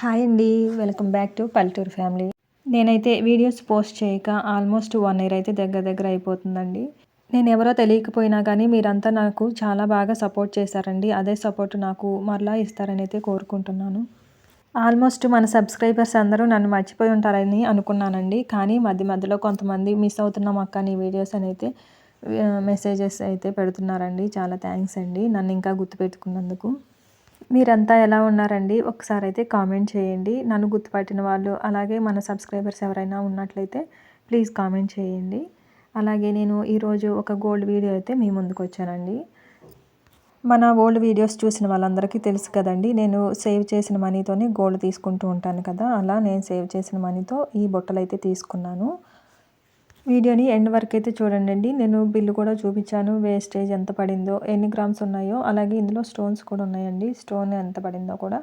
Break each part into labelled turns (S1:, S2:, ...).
S1: Hi అండి welcome back to Palleturu family. నేనైతే videos post చేయక ఆల్మోస్ట్ వన్ ఇయర్ అయితే దగ్గర దగ్గర అయిపోతుందండి. నేను ఎవరో తెలియకపోయినా కానీ మీరంతా నాకు చాలా బాగా సపోర్ట్ చేశారండి. అదే సపోర్ట్ నాకు మరలా ఇస్తారని అయితే కోరుకుంటున్నాను. ఆల్మోస్ట్ మన సబ్స్క్రైబర్స్ అందరూ నన్ను మర్చిపోయి ఉంటారని అనుకున్నానండి. కానీ మధ్య మధ్యలో కొంతమంది మిస్ అవుతున్నాం అక్క నీ వీడియోస్ అని అయితే మెసేజెస్ అయితే పెడుతున్నారండి. చాలా థ్యాంక్స్ అండి నన్ను ఇంకా గుర్తుపెట్టుకున్నందుకు. మీరంతా ఎలా ఉన్నారండి? ఒకసారి అయితే కామెంట్ చేయండి. నన్ను గుర్తుపట్టిన వాళ్ళు అలాగే మన సబ్స్క్రైబర్స్ ఎవరైనా ఉన్నట్లయితే ప్లీజ్ కామెంట్ చేయండి. అలాగే నేను ఈరోజు ఒక గోల్డ్ వీడియో అయితే మీ ముందుకు వచ్చానండి. మన ఓల్డ్ వీడియోస్ చూసిన వాళ్ళందరికీ తెలుసు కదండి నేను సేవ్ చేసిన మనీతోనే గోల్డ్ తీసుకుంటూ ఉంటాను కదా అలా నేను సేవ్ చేసిన మనీతో ఈ బొట్టలు అయితే తీసుకున్నాను. వీడియోని ఎండ్ వరకు అయితే చూడండి నేను బిల్లు కూడా చూపించాను. వేస్టేజ్ ఎంత పడిందో ఎన్ని గ్రామ్స్ ఉన్నాయో అలాగే ఇందులో స్టోన్స్ కూడా ఉన్నాయండి. స్టోన్ ఎంత పడిందో కూడా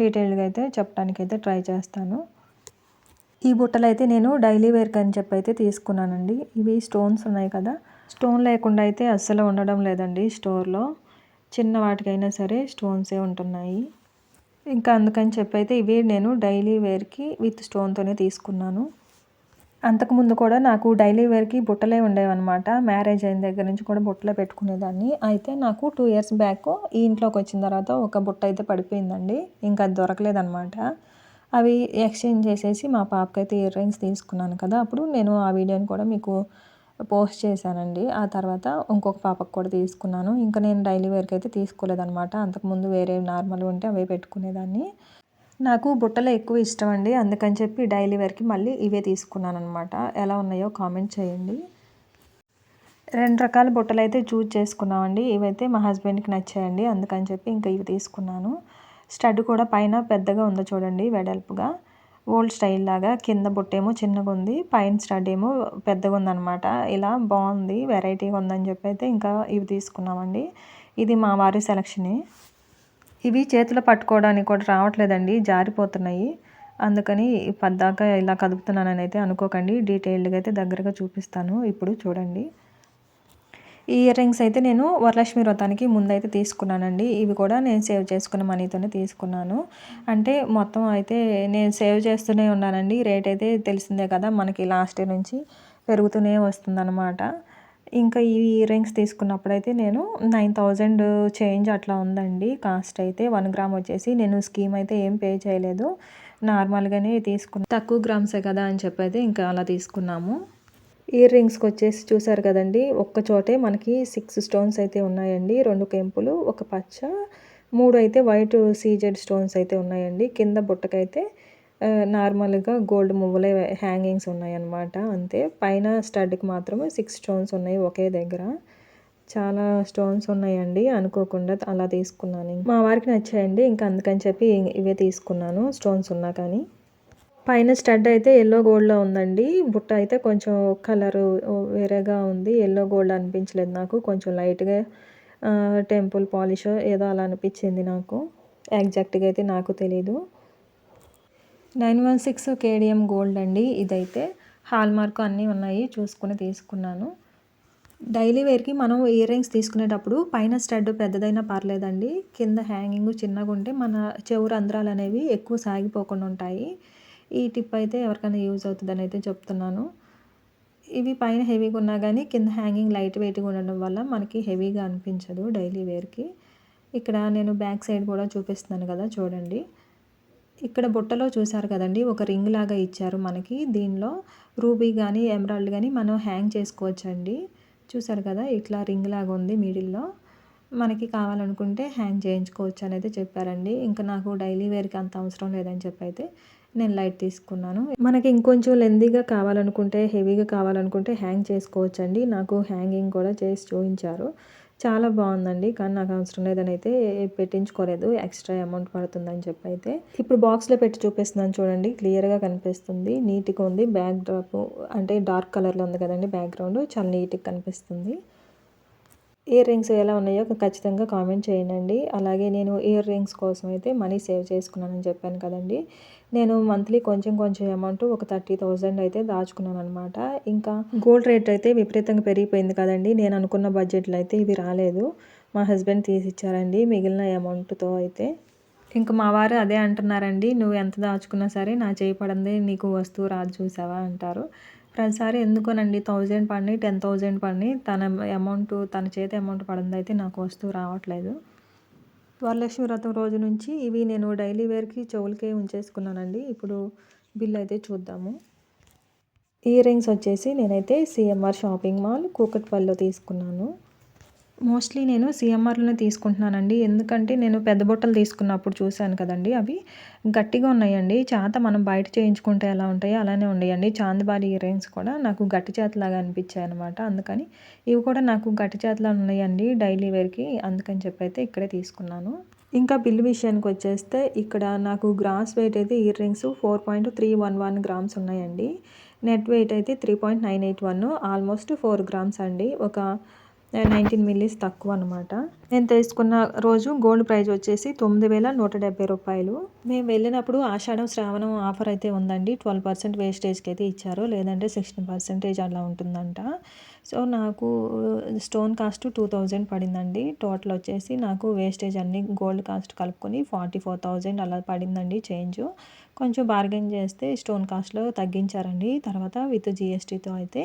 S1: డీటెయిల్గా అయితే చెప్పడానికి అయితే ట్రై చేస్తాను. ఈ బుట్టలు అయితే నేను డైలీ వేర్కి అని చెప్పి అయితే తీసుకున్నానండి. ఇవి స్టోన్స్ ఉన్నాయి కదా. స్టోన్ లేకుండా అయితే అస్సలు ఉండడం లేదండి స్టోర్లో. చిన్న వాటికైనా సరే స్టోన్సే ఉంటున్నాయి. ఇంకా అందుకని చెప్పి అయితే ఇవి నేను డైలీ వేర్కి విత్ స్టోన్తోనే తీసుకున్నాను. అంతకుముందు కూడా నాకు డైలీ వేర్కి బుట్టలే ఉండేవన్నమాట. మ్యారేజ్ అయిన దగ్గర నుంచి కూడా బుట్టలే పెట్టుకునేదాన్ని. అయితే నాకు టూ ఇయర్స్ బ్యాక్ ఈ ఇంట్లోకి వచ్చిన తర్వాత ఒక బుట్ట అయితే పడిపోయిందండి. ఇంకా అది దొరకలేదన్నమాట. అవి ఎక్స్చేంజ్ చేసేసి మా పాపకైతే ఇయర్ రింగ్స్ తీసుకున్నాను కదా. అప్పుడు నేను ఆ వీడియోని కూడా మీకు పోస్ట్ చేశానండి. ఆ తర్వాత ఇంకొక పాపకు కూడా తీసుకున్నాను. ఇంకా నేను డైలీ వేర్కి అయితే తీసుకోలేదనమాట అంతకుముందు వేరే నార్మల్ ఉంటే అవే పెట్టుకునేదాన్ని. నాకు బుట్టలు ఎక్కువ ఇష్టం అండి అందుకని చెప్పి డైలీ వేర్కి మళ్ళీ ఇవే తీసుకున్నాను అనమాట ఎలా ఉన్నాయో కామెంట్ చేయండి. రెండు రకాల బుట్టలు అయితే చూజ్ చేసుకున్నామండి. ఇవైతే మా హస్బెండ్కి నచ్చాయండి. అందుకని చెప్పి ఇంకా ఇవి తీసుకున్నాను. స్టడ్ కూడా పైన పెద్దగా ఉందో చూడండి వెడల్పుగా. ఓల్డ్ స్టైల్ లాగా కింద బుట్టేమో చిన్నగా ఉంది. పైన స్టడ్ ఏమో పెద్దగా ఉందన్నమాట. ఇలా బాగుంది వెరైటీగా ఉందని చెప్పి అయితే ఇంకా ఇవి తీసుకున్నామండి. ఇది మా వారి సెలక్షనే. ఇవి చేతిలో పట్టుకోవడానికి కూడా రావట్లేదండి జారిపోతున్నాయి. అందుకని పద్దాక ఇలా కదుపుతున్నానని అయితే అనుకోకండి. డీటెయిల్డ్గా అయితే దగ్గరగా చూపిస్తాను. ఇప్పుడు చూడండి. ఈ ఇయర్ రింగ్స్ అయితే నేను వరలక్ష్మి వ్రతానికి ముందైతే తీసుకున్నానండి. ఇవి కూడా నేను సేవ్ చేసుకున్న మనీతోనే తీసుకున్నాను. అంటే మొత్తం అయితే నేను సేవ్ చేస్తూనే ఉన్నానండి. రేట్ అయితే తెలిసిందే కదా మనకి లాస్ట్ ఇయర్ నుంచి పెరుగుతూనే వస్తుందన్నమాట. ఇంకా ఈ ఇయర్ రింగ్స్ తీసుకున్నప్పుడైతే నేను నైన్ థౌజండ్ చేంజ్ అట్లా ఉందండి. కాస్ట్ అయితే వన్ గ్రామ్ వచ్చేసి నేను స్కీమ్ అయితే ఏం పే చేయలేదు. నార్మల్గానే తీసుకున్నాను తక్కువ గ్రామ్సే కదా అని చెప్పి అయితే ఇంకా అలా తీసుకున్నాము. ఇయర్ రింగ్స్కి వచ్చేసి చూసారు కదండి ఒక్క చోటే మనకి సిక్స్ స్టోన్స్ అయితే ఉన్నాయండి. రెండు కెంపులు ఒక పచ్చ మూడు అయితే వైట్ సీజెడ్ స్టోన్స్ అయితే ఉన్నాయండి. కింద బుట్టకైతే నార్మల్గా గోల్డ్ మువ్వలే హ్యాంగింగ్స్ ఉన్నాయన్నమాట అంతే. పైన స్టడ్కి మాత్రమే సిక్స్ స్టోన్స్ ఉన్నాయి ఒకే దగ్గర. చాలా స్టోన్స్ ఉన్నాయండి అనుకోకుండా అలా తీసుకున్నాను. మా వారికి నచ్చాయండి ఇంకా అందుకని చెప్పి ఇవే తీసుకున్నాను స్టోన్స్ ఉన్నా కానీ. పైన స్టడ్ అయితే ఎల్లో గోల్డ్లో ఉందండి. బుట్ట అయితే కొంచెం కలరు వేరేగా ఉంది. ఎల్లో గోల్డ్ అనిపించలేదు నాకు. కొంచెం లైట్గా టెంపుల్ పాలిష్ ఏదో అలా అనిపించింది నాకు. ఎగ్జాక్ట్గా అయితే నాకు తెలీదు. Nine one six KDM gold అండి. ఇదైతే హాల్ మార్క్ అన్నీ ఉన్నాయి. చూసుకుని తీసుకున్నాను. డైలీ వేర్కి మనం ఇయర్ రింగ్స్ తీసుకునేటప్పుడు పైన స్టడ్ పెద్దదైనా పర్లేదండి. కింద హ్యాంగింగ్ చిన్నగా ఉంటే మన చెవు రంధ్రాలు అనేవి ఎక్కువ సాగిపోకుండా ఉంటాయి. ఈ టిప్ అయితే ఎవరికైనా యూజ్ అవుతుందని అయితే చెప్తున్నాను. ఇవి పైన హెవీగా ఉన్నా కానీ కింద హ్యాంగింగ్ లైట్ వెయిట్గా ఉండడం వల్ల మనకి హెవీగా అనిపించదు డైలీ వేర్కి. ఇక్కడ నేను బ్యాక్ సైడ్ కూడా చూపిస్తున్నాను కదా చూడండి. ఇక్కడ బుట్టలో చూసారు కదండి ఒక రింగ్ లాగా ఇచ్చారు మనకి. దీనిలో రూబీ కానీ ఎమరాల్డ్ కానీ మనం హ్యాంగ్ చేసుకోవచ్చండి. చూసారు కదా ఇట్లా రింగ్ లాగా ఉంది మిడిల్లో. మనకి కావాలనుకుంటే హ్యాంగ్ చేయించుకోవచ్చు అనేది చెప్పారండి. ఇంకా నాకు డైలీ వేర్కి అంత అవసరం లేదని చెప్పి అయితే నేను లైట్ తీసుకున్నాను. మనకి ఇంకొంచెం లెందీగా కావాలనుకుంటే హెవీగా కావాలనుకుంటే హ్యాంగ్ చేసుకోవచ్చండి. నాకు హ్యాంగింగ్ కూడా చేసి చూపించారు. చాలా బాగుందండి. కానీ నాకు అవసరం లేదని అయితే పెట్టించుకోలేదు. ఎక్స్ట్రా అమౌంట్ పడుతుందని చెప్పి అయితే ఇప్పుడు బాక్స్లో పెట్టి చూపిస్తున్నాను చూడండి. క్లియర్గా కనిపిస్తుంది. నీట్గా ఉంది. బ్యాక్ డ్రాప్ అంటే డార్క్ కలర్లో ఉంది కదండి బ్యాక్గ్రౌండ్. చాలా నీట్గా కనిపిస్తుంది. ఇయర్ రింగ్స్ ఎలా ఉన్నాయో ఖచ్చితంగా కామెంట్ చేయండి. అలాగే నేను ఇయర్ రింగ్స్ కోసం అయితే మనీ సేవ్ చేసుకున్నానని చెప్పాను కదండి. నేను మంత్లీ కొంచెం కొంచెం అమౌంట్ ఒక థర్టీ థౌజండ్ అయితే దాచుకున్నాను అనమాట ఇంకా గోల్డ్ రేట్ అయితే విపరీతంగా పెరిగిపోయింది కదండి. నేను అనుకున్న బడ్జెట్లో అయితే ఇవి రాలేదు. మా హస్బెండ్ తీసి ఇచ్చారండి మిగిలిన అమౌంట్తో అయితే. ఇంక మా వారు అదే అంటున్నారండి నువ్వు ఎంత దాచుకున్నా సరే నా చేయి పడింది నీకు వస్తువు రాదు చూసావా? అంటారు. ప్రతిసారి ఎందుకోనండి థౌజండ్ పడినాయి టెన్ థౌజండ్ పడినాయి తన అమౌంట్ తన చేతి అమౌంట్ పడింది అయితే నాకు వస్తువు రావట్లేదు. వరలక్ష్మి వ్రతం రోజు నుంచి ఇవి నేను డైలీ వేర్కి చెవులకే ఉంచేసుకున్నానండి. ఇప్పుడు బిల్ అయితే చూద్దాము. ఇయర్ రింగ్స్ వచ్చేసి నేనైతే సిఎంఆర్ షాపింగ్ మాల్ కూకట్పల్లిలో తీసుకున్నాను. మోస్ట్లీ నేను సిఎంఆర్లోనే తీసుకుంటున్నానండి. ఎందుకంటే నేను పెద్ద బుట్టలు తీసుకున్నప్పుడు చూశాను కదండి అవి. గట్టిగా ఉన్నాయండి. చేత మనం బయట చేయించుకుంటే ఎలా ఉంటాయో అలానే ఉన్నాయండి చాందబాలి ఇయర్ రింగ్స్ కూడా నాకు గట్టి చేతలాగా అనిపించాయి అనమాట అందుకని ఇవి కూడా నాకు గట్టి చేతలా ఉన్నాయండి డైలీ వేర్కి. అందుకని చెప్పి అయితే ఇక్కడే తీసుకున్నాను. ఇంకా బిల్లు విషయానికి వచ్చేస్తే ఇక్కడ నాకు గ్రామ్స్ వెయిట్ అయితే ear rings four point three one one grams ఉన్నాయండి. నెట్ వెయిట్ అయితే three point nine eight one almost four grams అండి. ఒక నైన్టీన్ మిల్లీస్ తక్కువ అనమాట నేను తీసుకున్న రోజు గోల్డ్ ప్రైజ్ వచ్చేసి తొమ్మిది వేల నూట డెబ్బై రూపాయలు. మేము వెళ్ళినప్పుడు ఆషాఢం శ్రావణం ఆఫర్ అయితే ఉందండి. ట్వెల్వ్ పర్సెంట్ వేస్టేజ్కి అయితే ఇచ్చారు. లేదంటే సిక్స్టీన్ పర్సెంటేజ్ అలా ఉంటుందంట. సో నాకు స్టోన్ కాస్ట్ టూ థౌజండ్ పడిందండి. టోటల్ వచ్చేసి నాకు వేస్టేజ్ అన్ని గోల్డ్ కాస్ట్ కలుపుకొని ఫార్టీ ఫోర్ థౌజండ్ అలా పడిందండి చేంజ్. కొంచెం బార్గెన్ చేస్తే స్టోన్ కాస్ట్లో తగ్గించారండి. తర్వాత విత్ జిఎస్టీతో అయితే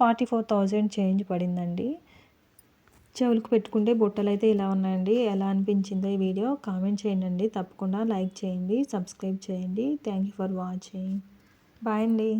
S1: ఫార్టీ ఫోర్ థౌజండ్ చేంజ్ పడిందండి. చెవులకు పెట్టుకుంటే బుట్టలు అయితే ఇలా ఉన్నాయండి. ఎలా అనిపించిందో ఈ వీడియో కామెంట్ చేయండి. తప్పకుండా లైక్ చేయండి సబ్స్క్రైబ్ చేయండి. Thank you for watching. Bye అండి.